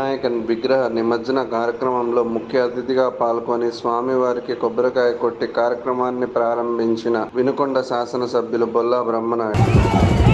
వినాయక విగ్రహ నిమజ్జన కార్యక్రమంలో ముఖ్య అతిథిగా పాల్గొని స్వామివారికి కొబ్బరికాయ కొట్టి కార్యక్రమాన్ని ప్రారంభించిన వినుకొండ శాసనసభ్యులు బొల్లా బ్రహ్మనాయుడు.